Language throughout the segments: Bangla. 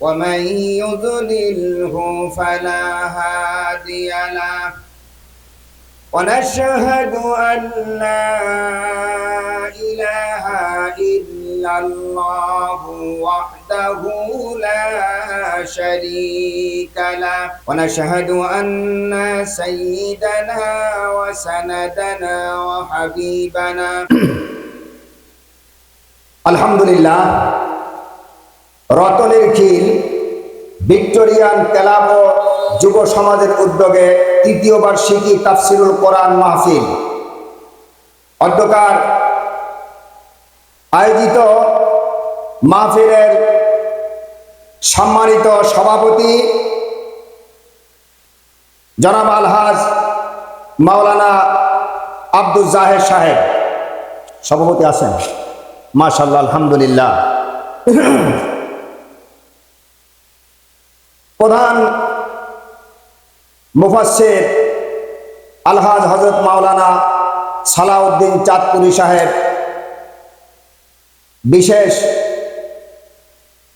ومن يضلله فلا هادي له. ونشهد أن لا إله إلا الله وحده لا شريك له. ونشهد أن سيدنا وسندنا وحبيبنا. الحمد لله. রতনের খিল, ভিক্টোরিয়ান ক্লাব যুব সমাজের উদ্যোগে তৃতীয় বার্ষিকী তাফসিরুল কোরআন মাহফিল। অধ্যকার আয়োজিত মাহফিলের সম্মানিত সভাপতি জনাব আলহাজ মাওলানা আব্দুল জাহের সাহেব। সভাপতি আছেন? মাশাল্লাহ আলহামদুলিল্লাহ। প্রধান মুফাসের আলহাজ হজরত মাওলানা সালাউদ্দিন চাঁদপুরি সাহেব, বিশেষ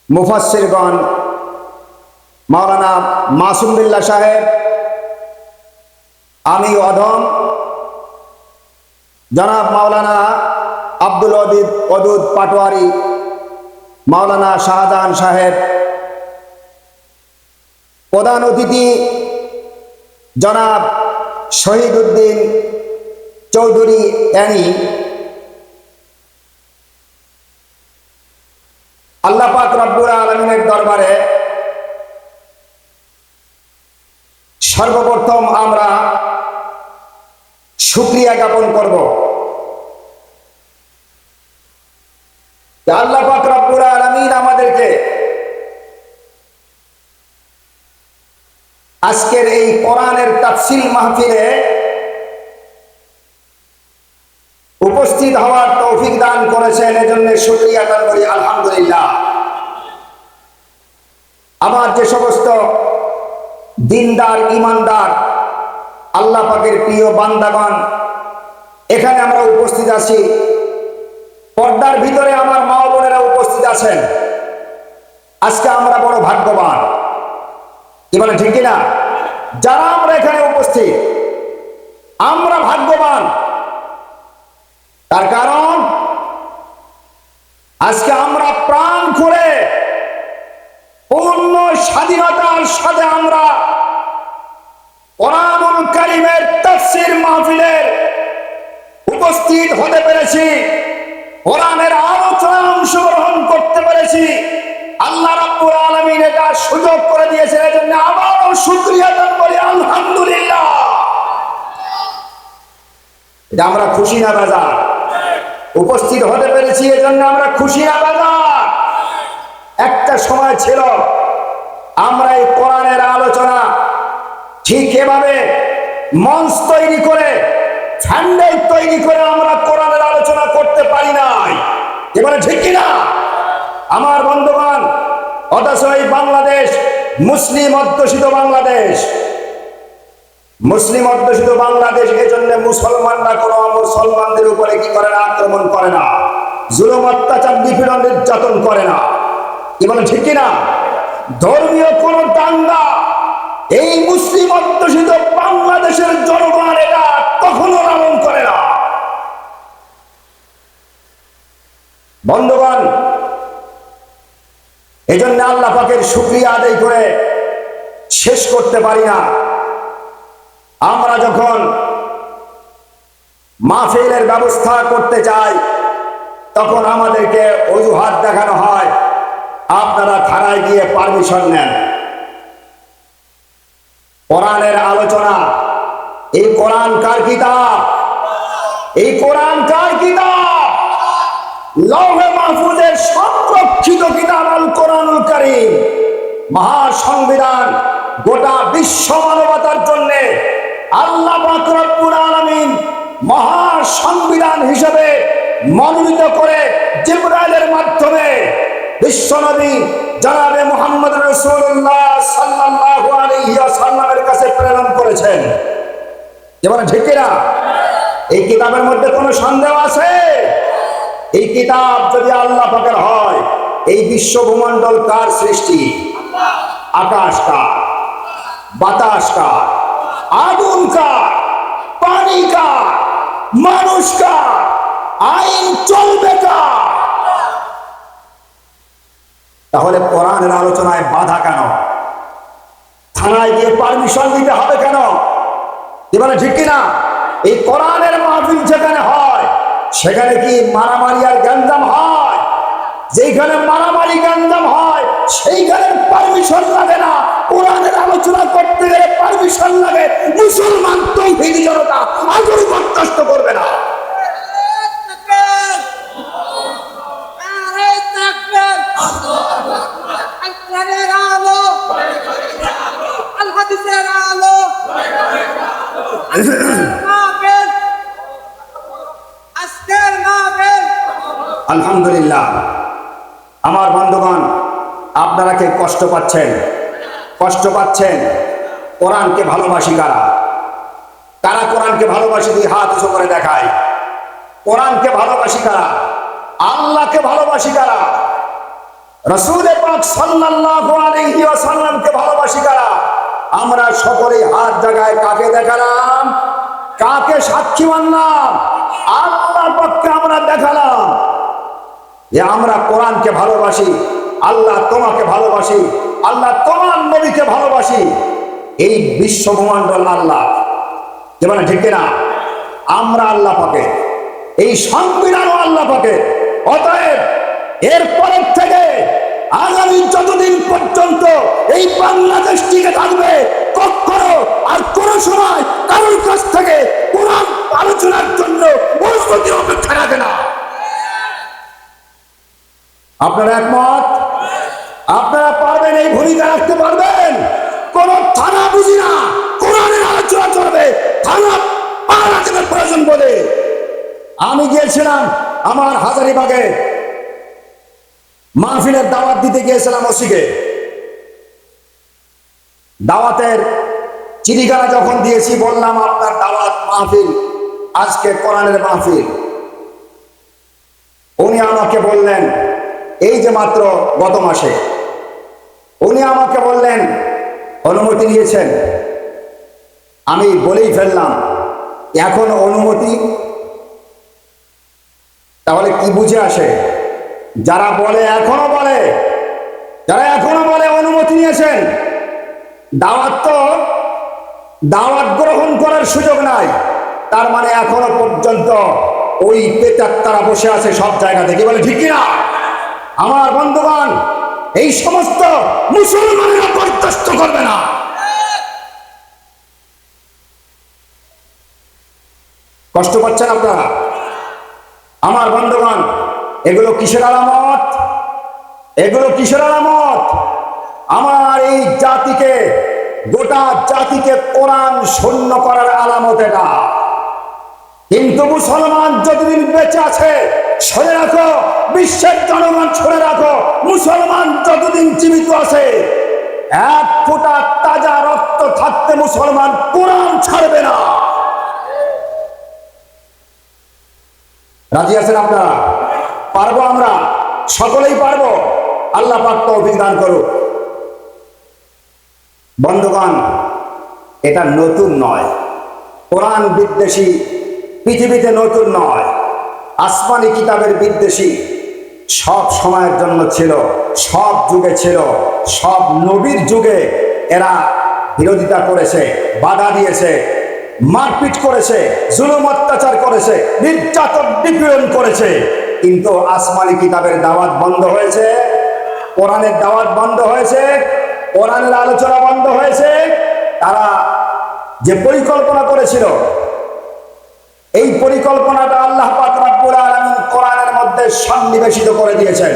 মুফাসিরগণ মাওলানা মাসুম বিল্লাহ সাহেব আমি অধম জনাব মাওলানা আব্দুল অদিদ অদুদ পাটোয়ারি, মাওলানা শাহজাহান সাহেব প্রধান অতিথি জনাব শহীদ উদ্দিন চৌধুরী অ্যানি আল্লাহ পাক রব্বুল আলমিনের দরবারে সর্বপ্রথম আমরা সুক্রিয়া জ্ঞাপন করব। যে আল্লাহ পাক রব্বুল আলমিন আমাদেরকে আজকের এই কোরআনের তাফসিল মাহফিলে উপস্থিত হওয়ার তৌফিক দান করেছেন, এজন্য শুক্রিয়া দান করি, আলহামদুলিল্লাহ। আমার যে সমস্ত দিনদার, ইমানদার, আল্লাহ পাকের প্রিয় বান্দাগণ, এখানে আমরা উপস্থিত আছি। পর্দার ভিতরে আমার মা বোনেরা উপস্থিত আছেন। আজকে আমরা বড় ভাগ্যবান। কি বলে, ঠিক কিনা? যারা আমরা এখানে উপস্থিত, আমরা ভাগ্যবান। তার কারণ, আজকে আমরা প্রাণ করে পূর্ণ স্বাধীনতার সাথে আমরা কোরআনুল কারিমের তাফসীর মাহফিলের উপস্থিত হতে পেরেছি। কোরআনের আলোচনা অংশগ্রহণ করতে পেরেছি। আল্লাহ রাব্বুল আলামিন এটা সুযোগ করে দিয়েছেন এজন্য আবারও শুকরিয়া দান করি, আলহামদুলিল্লাহ। এটা আমরা খুশি না বাজার? উপস্থিত হতে পেরেছি, এজন্য আমরা খুশি না বাজার? একটা সময় ছিল, আমরা এই কোরআনের আলোচনা ঠিক এভাবে মঞ্চ তৈরি করে ফ্যান্ডেল তৈরি করে আমরা কোরআনের আলোচনা করতে পারি নাই। এবারে ঠিক কিনা? আমার অথচ এই বাংলাদেশ মুসলিম অধ্যুষিত বাংলাদেশ। মুসলিম অধ্যুষিত বাংলাদেশ, এজন্য মুসলমানরা কোনো মুসলমানদের উপরে কি করে না আক্রমণ করে না, জুলুম, অত্যাচার, নিপীড়ন, নির্যাতন করে না। কি বলেন, ঠিক ধর্মীয় কোন দাঙ্গা এই মুসলিম অধ্যুষিত বাংলাদেশের জনগণ এটা কখনো লালন করে না। বন্ধুগণ এই জন্য আল্লাহ পাকের শুক্রিয়া আদায় করে শেষ করতে পারি না। আমরা যখন মাহফিলের ব্যবস্থা করতে চাই, তখন আমাদেরকে অজুহাত দেখানো হয়। আপনারা থানায় গিয়ে পারমিশন নেন। কোরআনের আলোচনা, এই কোরআন কার কিতাব? এই কোরআন কার লৌহে মাহফুজের সংরক্ষিত কিতাব আল কোরআনুল কারীম। মহা সংবিধান গোটা বিশ্ব মানবতার জন্য আল্লাহ পাক রব্বুল আলামিন মহা সংবিধান হিসেবে মনোনীত করে জিব্রাইলের মাধ্যমে বিশ্বনবী জনাবে মোহাম্মদ রসুল্লাহ সাল্লাল্লাহু আলাইহি ওয়াসাল্লামের কাছে প্রেরণ করেছেন। যেমন ঠিক না এই কিতাবের মধ্যে কোনো সন্দেহ আছে? এই কিতাব যদি আল্লাহ পাকের হয়, এই বিশ্ব ভূমণ্ডল কার সৃষ্টি? আকাশ কার? বাতাস কার? আগুন কার? পানি কার? মানুষ কার? আইন চলবে কার? তাহলে কোরআনের আলোচনায় বাধা কেন? থানায় গিয়ে পারমিশন দিতে হবে কেন? এবারে ঠিক কিনা? এই কোরআনের মাহফিল যেখানে হয় সেখানে কি মারামারি আর গ্যান্দাম হয়? যেখানে মারামারি গ্যান্দাম হয়, সেইখানে পারমিশন লাগে না। কোরআনের আলোচনা করতে গেলে পারমিশন লাগে। মুসলমান তৈরি জনতা আগুন বরদাস্ত করবে না। আলো। আলহামদুলিল্লাহ। আমার বন্ধুগণ আপনারা কে কষ্ট পাচ্ছেন কষ্ট পাচ্ছেন। কোরআনকে ভালোবাসি কারা? কারা কোরআনকে ভালোবাসি? দুই হাত উঁচু করে দেখায় কোরআনকে ভালোবাসি কারা? আল্লাহকে ভালোবাসি কারা? রসুল পাক সাল্লাল্লাহু ভালোবাসি কারা? আমরা সকলেই হাত জায়গায় কাকে দেখালাম? কাকে সাক্ষী মানলাম? আল্লাহর পক্ষে আমরা দেখালাম। যে আমরা কোরআনকে ভালোবাসি, আল্লাহ তোমাকে ভালোবাসি, আল্লাহ তোমার নবীকে ভালোবাসি। এই বিশ্ব ব্রহ্মাণ্ডল আল্লাহ যে মানে ঠিক না আমরা আল্লাহ পাকে। এই সংবিধানও আল্লাহ পাকে। অতএব এরপরের থেকে আগামী যতদিন পর্যন্ত এই বাংলাদেশ টিকে থাকবে, কখনো আর কোন সময় কারোর কাছ থেকে কোরআন আলোচনার জন্য অনুমতি অপেক্ষা রাখে না। আপনারা একমত? আপনারা পারবেন, এই ভূমিকা রাখতে পারবেন। কোন থানা বুঝি না, কোরআনের আলোচনা চলবে থানা প্রয়োজন বলে। আমি গিয়েছিলাম আমার হাজারিবাগে। মাহফিলের দাওয়াত দিতে গিয়েছিলাম ওসিকে। দাওয়াতের চিঠিখানা যখন দিয়েছি, বললাম, আপনার দাওয়াত মাহফিল, আজকে কোরআনের মাহফিল। উনি আমাকে বললেন এই যে মাত্র গত মাসে, উনি আমাকে বললেন, অনুমতি নিয়েছেন। আমি বলেই ফেললাম, এখন অনুমতি? তাহলে কি বুঝে আসে? যারা বলে, এখনও বলে, যারা এখনও বলে অনুমতি নিয়েছেন, দাওয়াত তো, দাওয়াত গ্রহণ করার সুযোগ নাই। তার মানে এখনও পর্যন্ত ওই পেতার তারা বসে আছে সব জায়গা থেকে। বলে, ঠিক কিনা? আমার বন্ধুগণ, এই সমস্ত মুসলমানেরা বরদাস্ত করবে না। কষ্ট পাচ্ছেন আপনারা? আমার বন্ধুগণ, এগুলো কিসের আলামত? এগুলো কিসের আলামত? আমার এই জাতিকে, গোটা জাতিকে কোরআন শূন্য করার আলামত এটা। কিন্তু মুসলমান যতদিন বেঁচে আছে শুনে রাখো, বিশ্বের জনগণ শুনে রাখো, মুসলমান যতদিন জীবিত আছে, এক ফোঁটা তাজা রক্ত থাকতে মুসলমান কোরআন ছাড়বে না। রাজি আছেন আপনারা? পারব আমরা? সকলেই পারব? আল্লাহ পাক তৌফিক করুক। বন্ধুগণ, এটা নতুন নয়। কোরআন বিদ্বেষী পৃথিবীতে নতুন নয়। আসমানি কিতাবের বিদ্বেষী সব সময়ের জন্য ছিল, সব যুগে ছিল, সব নবীর যুগে এরা বিরোধিতা করেছে, বাধা দিয়েছে, মারপিট করেছে, জুলুম অত্যাচার করেছে, নির্যাতন নিপীড়ন করেছে। কিন্তু আসমানি কিতাবের দাওয়াত বন্ধ হয়েছে, কোরআনের দাওয়াত বন্ধ হয়েছে, কোরআনের আলোচনা বন্ধ হয়েছে, তারা যে পরিকল্পনা করেছিল এই পরিকল্পনাটা আল্লাহ কোরআনের মধ্যে সন্নিবেশিত করে দিয়েছেন।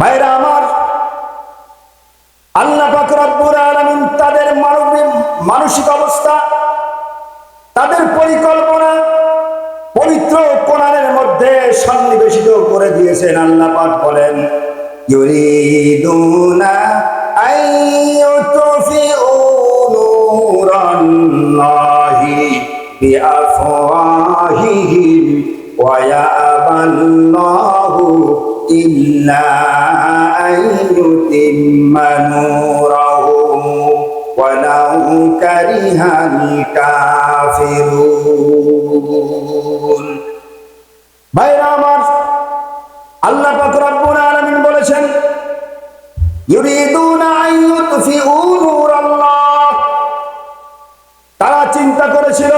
ভাইরা আমার, আল্লাহ পাক রব্বুল আলামিন মানবিক, মানসিক অবস্থা, তাদের পরিকল্পনা পবিত্র কোরআনের মধ্যে সন্নিবেশিত করে দিয়েছেন। আল্লাহ পাক বলেন, ইউরিদুনা আইয়ুতফিউ নূরাল্লাহি বিআফওয়াহিহিম ওয়া ইয়াবাল্লাহু ইল্লা আইয়ুতিম্মা নূরাহু ولو كره الكافرون ভাইরা আমার আল্লাহ পাক রব্বুল আলামিন বলেছেন ইউরিদুনা আন ইউতফিউ নূরাল্লাহ তারা চিন্তা করেছিল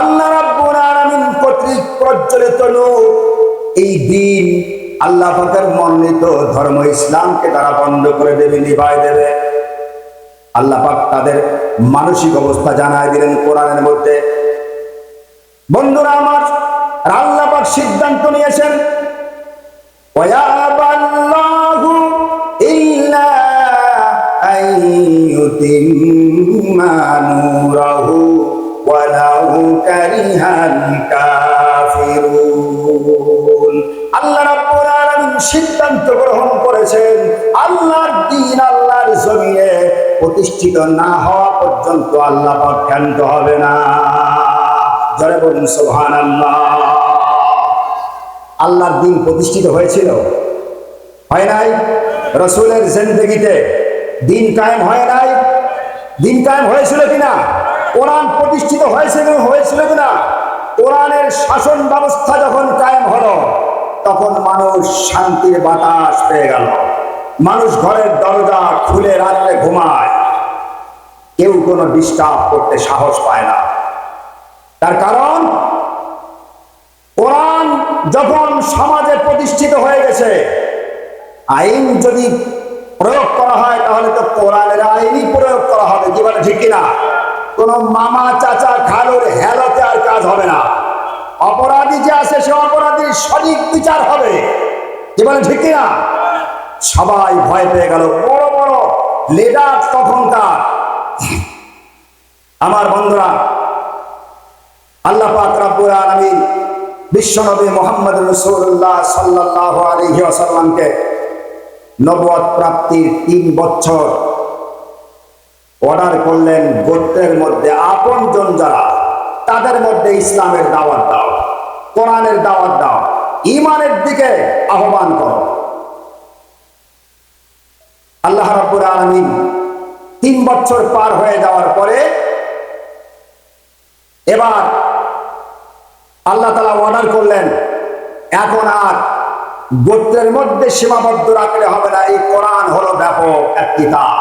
আল্লাহ রাব্বুল আলামিন কর্তৃক প্রজ্বলিত নূর। এই দিন আল্লাহ পাকের মনোনীত ধর্ম ইসলামকে তারা বন্ধ করে দেবে, নিভায় দেবে। আল্লাহ পাক তাদের মানসিক অবস্থা জানায় দিলেন কোরআনের মধ্যে। বন্ধুরা আমার, আল্লাহ পাক সিদ্ধান্ত নিয়েছেন ইল্লা كَرِهَ الْكَافِرُونَ আল্লাহ রাব্বুল আলামিন সিদ্ধান্ত গ্রহণ করেছেন আল্লাহর দ্বীন আল্লাহর জমিনে প্রতিষ্ঠিত না হওয়া পর্যন্ত আল্লাহ পাক ক্ষান্ত হবে না জয় বলুন সুবহানাল্লাহ আল্লাহর দিন প্রতিষ্ঠিত হয়েছিল হয় নাই রসুলের জিন্দগিতে দিন কায়েম হয় নাই দিন কায়েম হয়েছিল কিনা কোরআন প্রতিষ্ঠিত হয়েছিল হয়েছিল কিনা, কোরআনের শাসন ব্যবস্থা যখন কায়েম হলো, তখন মানুষ শান্তির বাতাস পেয়ে গেল। মানুষ ঘরের দরজা খুলে রাত্রে ঘুমায়। কেউ কোনো ডিস্টার্ব করতে সাহস পায় না। তার কারণ, কোরআন যখন সমাজে প্রতিষ্ঠিত হয়ে গেছে, আইন যদি প্রয়োগ করা হয়, তাহলে তো কোরআনের আইনই প্রয়োগ করা হবে বলে, ঠিক কিনা? কোন মামা চাচা খালুর হেলাতে আর কাজ হবে না। অপরাধী যে আছে, সে অপরাধীর সঠিক বিচার হবে। বলে, ঠিক কিনা? সবাই ভয় পেয়ে গেল। বড় বড় লিডার তখনকার আমার বন্ধুরা আল্লাহ আলামিন বিশ্বনবী মোহাম্মদ রাসূলুল্লাহ সাল্লাল্লাহু আলাইহি ওয়াসাল্লামকে নবুয়ত প্রাপ্তির তিন বছর অর্ডার করলেন গোত্রের মধ্যে আপনজন যারা, তাদের মধ্যে ইসলামের দাওয়াত দাও, কোরআনের দাওয়াত দাও ইমানের দিকে আহ্বান করো। আল্লাহ রাব্বুল আলামিন তিন বছর পার হয়ে যাওয়ার পরে এবার আল্লাহ তালা অর্ডার করলেন, এখন আর গোত্রের মধ্যে সীমাবদ্ধ রাখলে হবে না, এই কোরআন হলো ব্যাপক এক কিতাব।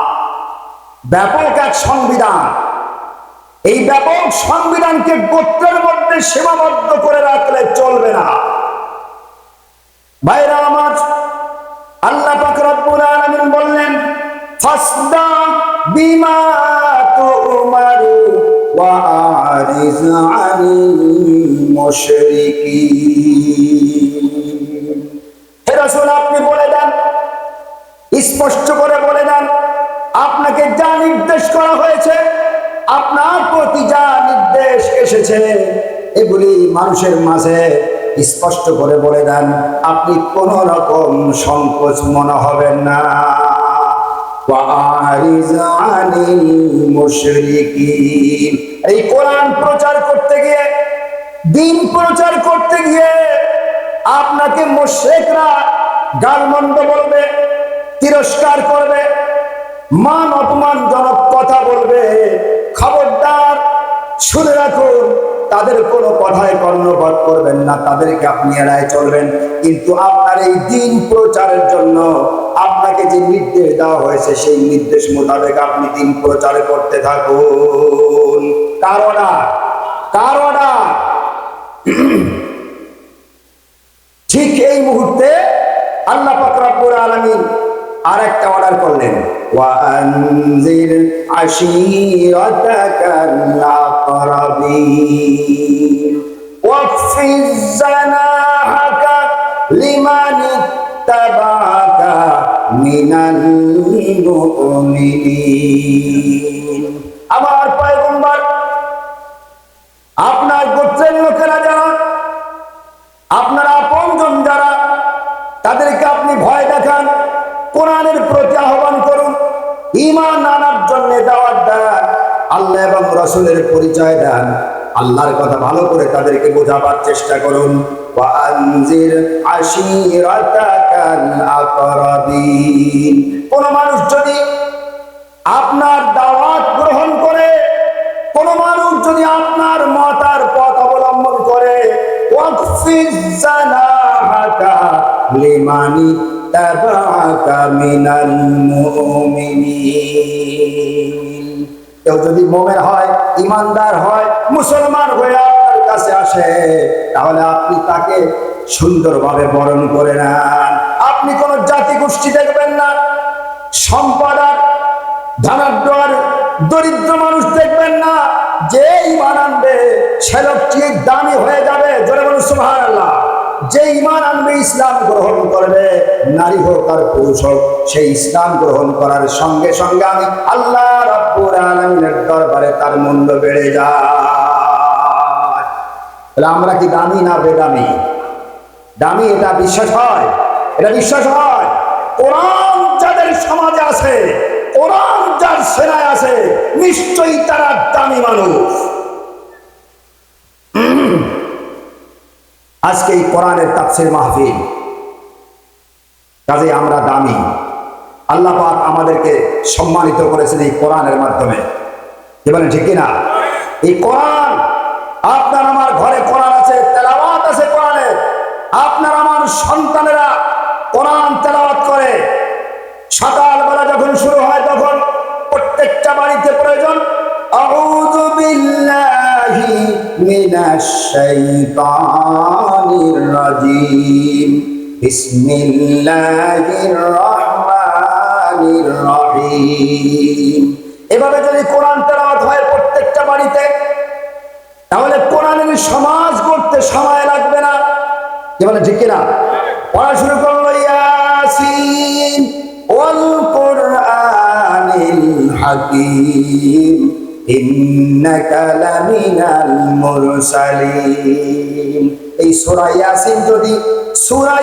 ব্যাপক এক সংবিধান। এই ব্যাপক সংবিধানকে গোত্রের মধ্যে সীমাবদ্ধ করে রাখলে চলবে না। ভাইরা আমার, আল্লাহ পাক বললেন আপনি বলে দেন, স্পষ্ট করে বলে দেন আপনাকে যা নির্দেশ করা হয়েছে, আপনার প্রতি যা নির্দেশ এসেছে, এগুলি মানুষের মাঝে স্পষ্ট করে বলে দেন, আপনি কোন রকম সংকোচ মনে হবেন না। এই কোরআন প্রচার করতে গিয়ে, দিন প্রচার করতে গিয়ে আপনাকে মুশরিকরা গালমন্দ বলবে, তিরস্কার করবে মান অপমানজনক কথা বলবে। খবরদার, শুনে রাখুন, তাদের কোনো কথায় কর্ণপাত করবেন না, তাদেরকে আপনি এড়ায় চলবেন। কিন্তু আপনার এই দিন প্রচারের জন্য আপনাকে যে নির্দেশ দেওয়া হয়েছে, সেই নির্দেশ মোতাবেক আপনি দিন প্রচার করতে থাকুন। কার অর্ডার? কার ঠিক এই মুহূর্তে আল্লাহ পাক রব্বুল আলামিন আর একটা অর্ডার করলেন ওয়ানজির আশীরাতাকাল আকরাবিন ওয়াকফিজ জানাহাকা লিমান ইত্তাবাকা মিনাল المؤمنين আমার পয়গম্বর আপনার ইমান আনার জন্য দাওয়াত দেন। আল্লাহ এবং রসুলের পরিচয় দেন। আল্লাহর কথা ভালো করে তাদেরকে বোঝাবার চেষ্টা করুন। কোন মানুষ যদি আপনার দাওয়াত গ্রহণ করে, কোন মানুষ যদি আপনার মাতার পথ অবলম্বন করে তাবাআকা মিনাল মুমিনিন। কেউ যদি মোমেন হয়, ইমানদার হয়, মুসলমান হয়ে কাছে আসে, তাহলে আপনি তাকে সুন্দরভাবে বরণ করে নেন। আপনি কোন জাতি গোষ্ঠী দেখবেন না। সম্পদ আর দরিদ্র মানুষ দেখবেন না। যে ইমান আনবে, সে লোকটি দামি হয়ে যাবে। জোরে বলুন সুবহান আল্লাহ যে ইমান আনবে, ইসলাম গ্রহণ করবে। নারী হোক আর পুরুষ হোক, সেই ইসলাম গ্রহণ করার সঙ্গে সঙ্গে আমি আল্লাহ আলামিনের দরবারে তার মূল্য বেড়ে যায়। তাহলে আমরা কি দামি না বেদামি? দামি এটা বিশ্বাস হয়? এটা বিশ্বাস হয়? কোরআন যাদের সমাজে আছে, কোরআন যার সেনায় আছে, নিশ্চয়ই তারা দামি মানুষ। আজকে এই কোরআনের তাফসির মাহফিল। কাজে আমরা দামি। আল্লাহ পাক আমাদেরকে সম্মানিত করেছেন এই কোরআনের মাধ্যমে। কি ঠিক কিনা? এই কোরআন, আপনার আমার ঘরে কোরআন আছে, তেলাওয়াত আছে কোরআনের আপনার আমার সন্তানেরা কোরআন তেলাওয়াত করে। সকালবেলা যখন শুরু হয়, তখন প্রত্যেকটা বাড়িতে প্রয়োজন মিনাশ শাইতানির রাজিম বিসমিল্লাহির রহমানির রহিম এভাবে যদি কোরআন তেলাওয়াত হয় প্রত্যেকটা বাড়িতে, তাহলে কোরআনের সমাজ করতে সময় লাগবে না। যে বলে, ঠিক কিনা? পড়া শুরু করল ইয়াসিন। ওয়াল কোরআনিল হাকিম। এই সূরা ইয়াসিন যদি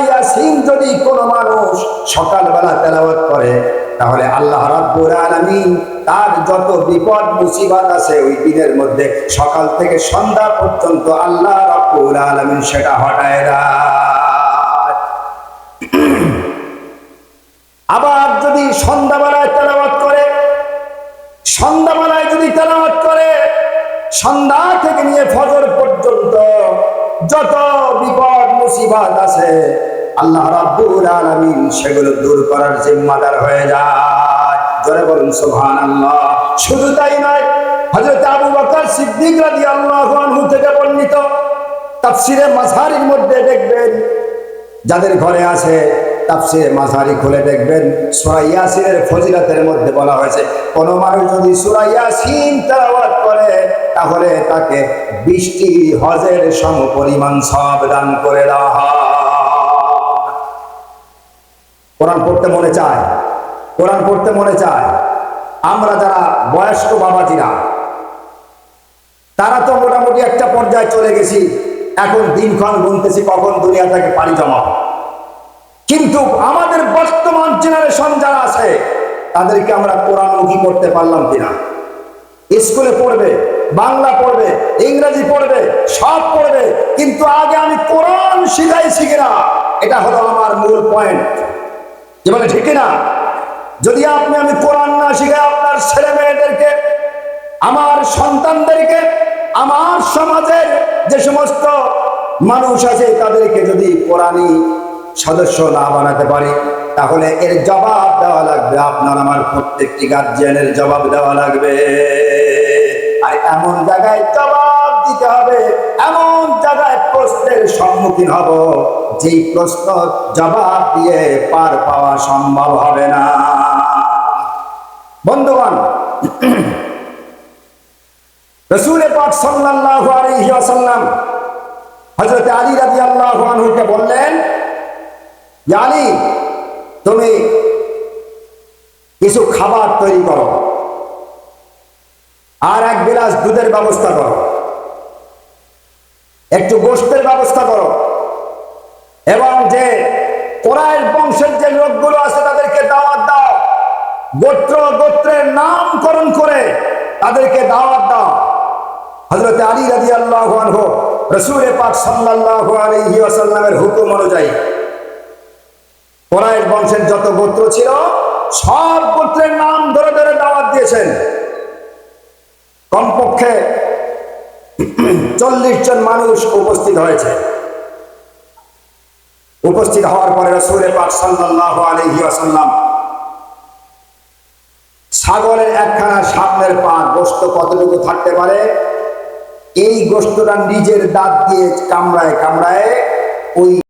ইয়াসিন যদি কোনো মানুষ সকালবেলা তেলাওয়াত করে, তাহলে আল্লাহ রাব্বুল আলামিন তার যত বিপদ, মুসিবত আছে, ওই দিনের মধ্যে সকাল থেকে সন্ধ্যা পর্যন্ত আল্লাহ রাব্বুল আলামিন সেটা হটায় আবার যদি সন্ধ্যাবেলায় তেলাওয়াত সন্ধ্যাবেলায় যদি তেলাওয়াত করে, সন্ধ্যা থেকে নিয়ে ফজর পর্যন্ত যত বিপদ, মুসিবত আছে, আল্লাহ রাব্বুল আলামিন সেগুলো দূর করার জিম্মাদার হয়ে যায়। জোরে বলুন, সুবহানাল্লাহ। শুধু তাই নয়, হযরত আবু বকর সিদ্দিক রাদিয়াল্লাহু আনহু থেকে বর্ণিত তাফসিরে মাঝারির মধ্যে দেখবেন, যাদের ঘরে আছে তাফসিরে মাঝারি খুলে দেখবেন, সূরা ইয়াসিনের ফজিলতের মধ্যে বলা হয়েছে, কোন মানুষ যদি সূরা ইয়াসিন তেলাওয়াত করে, তাহলে তাকে 20টি হজের সমপরিমাণ সব দান করে দেওয়া হয়। কোরআন পড়তে মনে চায়? কোরআন পড়তে মনে চায়? আমরা যারা বয়স্ক বাবাজিরা, তারা তো মোটামুটি একটা পর্যায়ে চলে গেছি, এখন দিনক্ষণ গুনতেছি, কখন দুনিয়া থেকে পানি জমাবো। কিন্তু আমাদের বর্তমান জেনারেশন যারা আছে, তাদেরকে আমরা কোরআনমুখী করতে পারলাম কিনা? স্কুলে পড়বে, বাংলা পড়বে, ইংরেজি পড়বে, সব পড়বে, কিন্তু আগে আমি কোরআন শিখাইছি কিনা, এটা হলো আমার মূল পয়েন্ট যে বলে, ঠিক না যদি আপনি আমি কোরআন না শিখাই আপনার ছেলে মেয়েদেরকে, আমার সন্তানদেরকে, আমার সমাজের যে সমস্ত মানুষ আছে, তাদেরকে যদি কোরআনই সদস্য না বানাতে পারি, তাহলে এর জবাব দেওয়া লাগবে, আপনার আমার প্রত্যেকটি গার্জিয়ানের জবাব দেওয়া লাগবে। আর এমন জায়গায় জবাব দিতে হবে, এমন জায়গায় প্রশ্নের সম্মুখীন হব, যেই প্রশ্ন জবাব দিয়ে পার পাওয়া সম্ভব হবে না। বন্ধুগণ রসুল পাক সাল্লাল্লাহু আলাইহি ওয়াসাল্লাম হযরত আলী রাদিয়াল্লাহু আনহুকে বললেন যে আলী তুমি কিছু খাবার তৈরি করো। আর এক গিলাস দুধের ব্যবস্থা করো। একটু গোষ্ঠের ব্যবস্থা করো। এবং যে কোরআন বংশের যে লোকগুলো আছে তাদেরকে দাওয়াত দাও। গোত্র গোত্রের নামকরণ করে তাদেরকে দাওয়াত দাও। হজরত আলী রাজি আল্লাহ রসুল পাক সাল্লাহ আলহি আসাল্লামের হুকুম অনুযায়ী কোরআন বংশের যত গোত্র ছিল, সব গোত্রের নাম ধরে ধরে দাওয়াত দিয়েছেন। কমপক্ষে চল্লিশ জন মানুষ উপস্থিত হয়েছে। উপস্থিত হওয়ার পরে রসুল পাক সাল্লাহ আলহি আসাল্লাম ছাগলের একখানা সামনের পা গোস্ত কতটুকু থাকতে পারে? এই গোস্তটা নিজের দাঁত দিয়ে কামড়ায় কামড়ায় ওই